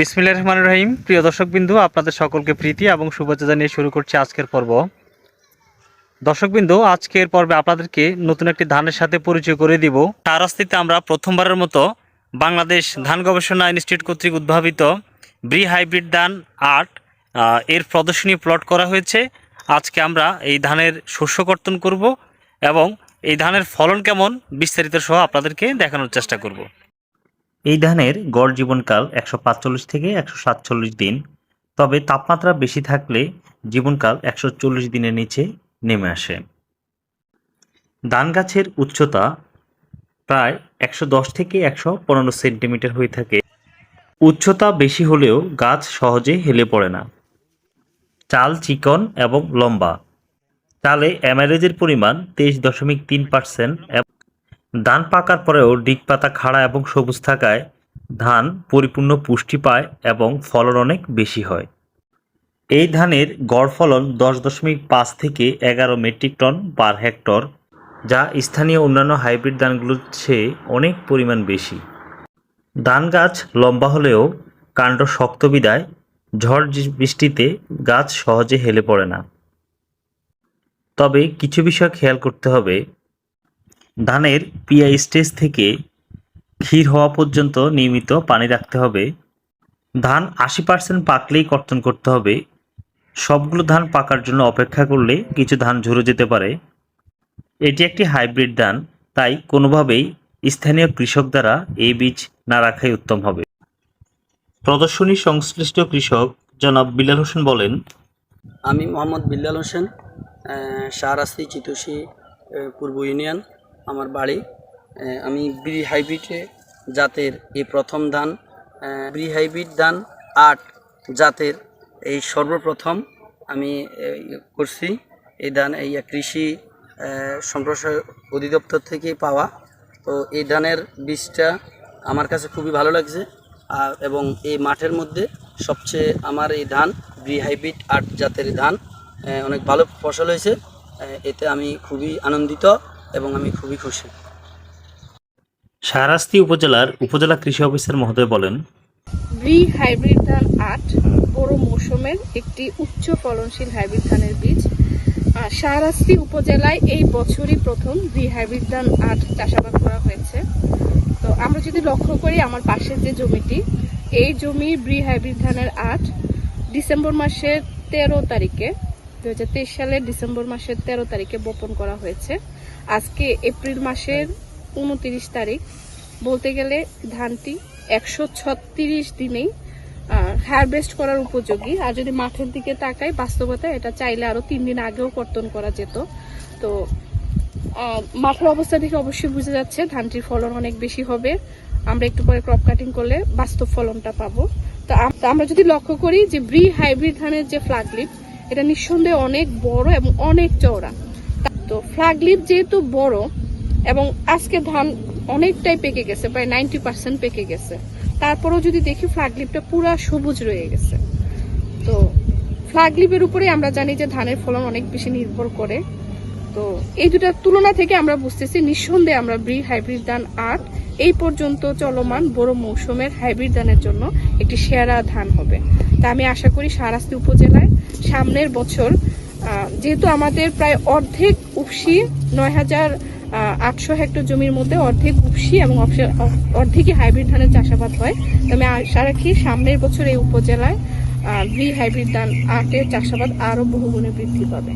বিসমিল্লাহ রহমান রহিম। প্রিয় দর্শকবিন্দু, আপনাদের সকলকে প্রীতি এবং শুভেচ্ছা জানিয়ে শুরু করছি আজকের পর্ব। দর্শকবিন্দু, আজকের পর্বে আপনাদেরকে নতুন একটি ধানের সাথে পরিচয় করে দিব। তার আস্তিতে আমরা প্রথমবারের মতো বাংলাদেশ ধান গবেষণা ইনস্টিটিউট কর্তৃক উদ্ভাবিত ব্রি হাইব্রিড ধান আর্ট এর প্রদর্শনী প্লট করা হয়েছে। আজকে আমরা এই ধানের শস্য কর্তন করব এবং এই ধানের ফলন কেমন বিস্তারিত সহ আপনাদেরকে দেখানোর চেষ্টা করব। এই ধানের গড় জীবনকাল একশো পাঁচচল্লিশ থেকে একশো সাতচল্লিশ দিন, তবে তাপমাত্রা বেশি থাকলে জীবনকাল একশো চল্লিশ দিনের নিচে নেমে আসে। ধান গাছের উচ্চতা প্রায় একশো দশ থেকে একশো পনেরো সেন্টিমিটার হয়ে থাকে। উচ্চতা বেশি হলেও গাছ সহজে হেলে পড়ে না। চাল চিকন এবং লম্বা। চালে অ্যামারেজের পরিমাণ তেইশ দশমিক তিন পার্সেন্ট ধান পাকার পরেও ডিগ পাতা খাড়া এবং সবুজ থাকায় ধান পরিপূর্ণ পুষ্টি পায় এবং ফলন অনেক বেশি হয়। এই ধানের গড় ফলন দশ দশমিক পাঁচ থেকে এগারো মেট্রিক টন পার হেক্টর, যা স্থানীয় অন্যান্য হাইব্রিড ধানগুলোর চেয়ে অনেক পরিমাণ বেশি। ধান গাছ লম্বা হলেও কাণ্ড শক্ত বিদায়, ঝড় বৃষ্টিতে গাছ সহজে হেলে পড়ে না। তবে কিছু বিষয় খেয়াল করতে হবে। ধানের পিআই স্টেজ থেকে ক্ষীর হওয়া পর্যন্ত নিয়মিত পানি রাখতে হবে। ধান আশি পার্সেন্ট পাকলেই কর্তন করতে হবে। সবগুলো ধান পাকার জন্য অপেক্ষা করলে কিছু ধান ঝরে যেতে পারে। এটি একটি হাইব্রিড ধান, তাই কোনোভাবেই স্থানীয় কৃষক দ্বারা এই বীজ না রাখাই উত্তম হবে। প্রদর্শনী সংশ্লিষ্ট কৃষক জনাব বিল্লাল হোসেন বলেন, আমি মোহাম্মদ বিল্লাল হোসেন শাহরাস্তি চিতুষি পূর্ব ইউনিয়ন। আমার বাড়ি। আমি ব্রি হাইব্রিডে জাতের এই প্রথম ধান। ব্রি হাইব্রিড ধান আট জাতের এই সর্বপ্রথম আমি করছি। এই ধান, এই কৃষি সম্প্রসার অধিদপ্তর থেকে পাওয়া। তো এই ধানের বীজটা আমার কাছে খুবই ভালো লাগছে। আর, এবং এই মাঠের মধ্যে সবচেয়ে আমার এই ধান, ব্রি হাইব্রিড আট জাতের ধান অনেক ভালো ফসল হয়েছে। এতে আমি খুবই আনন্দিত। এবং আমি খুবই খুশি। শাহরাস্তি উপজেলার উপজেলা কৃষি অফিসার মহোদয় বলেন ব্রি হাইব্রিড ধান আট বড় মৌসুমের একটি উচ্চ ফলনশীল হাইব্রিড ধানের বীজ। শাহরাস্তি উপজেলায় এই বছরই প্রথম ব্রি হাইব্রিড ধান আট চাষাবাদ করা হয়েছে। তো আমরা যদি লক্ষ্য করি আমার পাশের যে জমিটি এই জমি ব্রি হাইব্রিড ধানের আট ডিসেম্বর মাসের তেরো তারিখে দু হাজার তেইশ সালের ডিসেম্বর মাসের তেরো তারিখে বপন করা হয়েছে। আজকে এপ্রিল মাসের উনতিরিশ তারিখ। বলতে গেলে ধানটি একশো ছত্রিশ দিনেই হারভেস্ট করার উপযোগী। আর যদি মাঠের দিকে তাকাই বাস্তবতা এটা চাইলে আরও তিন দিন আগেও কর্তন করা যেত। তো মাঠের অবস্থা দেখে অবশ্যই বোঝা যাচ্ছে, ধানটির ফলন অনেক বেশি হবে। আমরা একটু পরে ক্রপ কাটিং করলে বাস্তব ফলনটা পাবো। তো আমরা যদি লক্ষ্য করি যে ব্রি হাইব্রিড ধানের যে ফ্ল্যাগলিপ এটা নিঃসন্দেহে অনেক বড় এবং অনেক চওড়া। তো ফ্ল্যাগলিপ যেহেতু বড়, এবং আজকে ধান অনেকটাই পেকে গেছে, প্রায় নাইনটি পার্সেন্ট পেকে গেছে। তারপরেও যদি দেখি ফ্ল্যাগলিপটা পুরা সবুজ রয়ে গেছে। তো ফ্ল্যাগলিপের উপরে আমরা জানি যে ধানের ফলন অনেক বেশি নির্ভর করে। তো এই দুটার তুলনা থেকে আমরা বুঝতেছি, নিঃসন্দেহে আমরা ব্রি হাইব্রিড ধান আট এই পর্যন্ত চলমান বড় মৌসুমের হাইব্রিড ধানের জন্য একটি সেরা ধান হবে। তা আমি আশা করি সারাস্তি উপজেলায় সামনের বছর যেহেতু আমাদের প্রায় অর্ধেক উপসি নয় হাজার আটশো হেক্টর জমির মধ্যে অর্ধেক উপসি এবং অর্ধেকই হাইব্রিড ধানের চাষাবাদ হয়। তবে আশা রাখি সামনের বছর এই উপজেলায় ভি হাইব্রিড ধান আটের চাষাবাদ আরও বহুগুণে বৃদ্ধি পাবে।